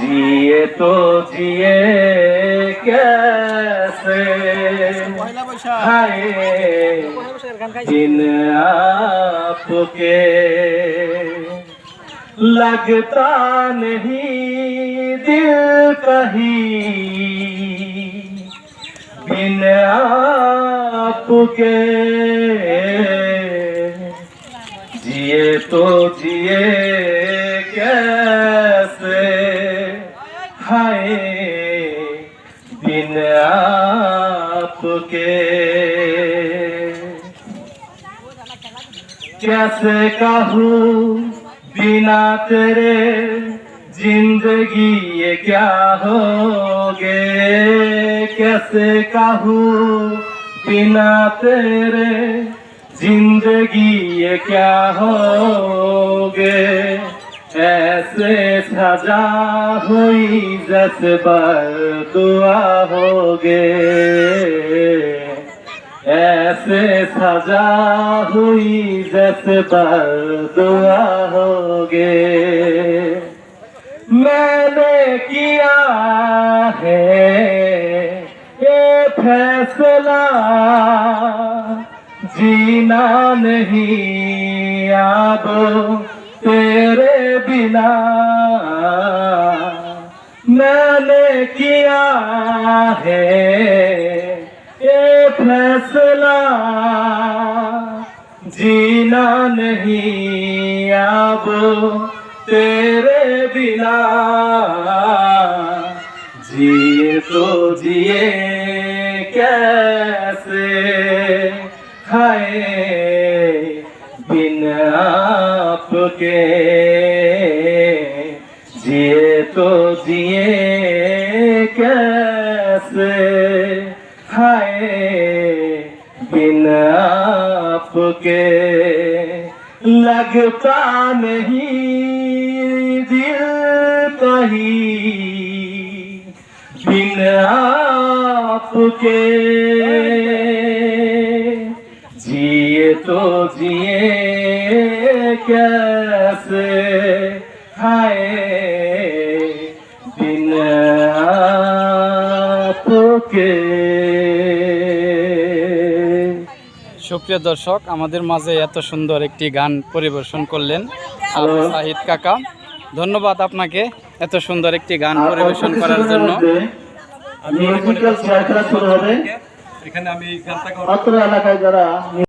जिए तो जिए कैसे? हाय जिन आपके लगता नहीं दिल कहीं बिन आपके जिए तो जिए क्या बिन आपके। कैसे कहूँ बिना तेरे ज़िंदगी ये क्या होगे? कैसे कहूँ बिना तेरे ज़िंदगी ये क्या होगे? ऐसे सजा हुई जैसे दुआ होगे। ऐसे सजा हुई जैसे पर दुआ होगे। मैंने किया है ये फैसला, जीना नहीं तेरे बिना मैंने किया है ये फैसला। जीना नहीं अब तेरे बिना। जिए तो जिए कैसे हाय बिन आपके। जिए तो जिए कैसे हाय बिन आपके लगता नहीं दिल कहीं बिन आपके जिए तो जिए कैसे খায়। দিন সুপ্রিয় দর্শক আমাদের মাঝে এত সুন্দর একটি গান পরিবেশন করলেন সাহিদ কাকা। ধন্যবাদ আপনাকে এত সুন্দর একটি গান পরিবেশন করার জন্য। আমি এখানে আমি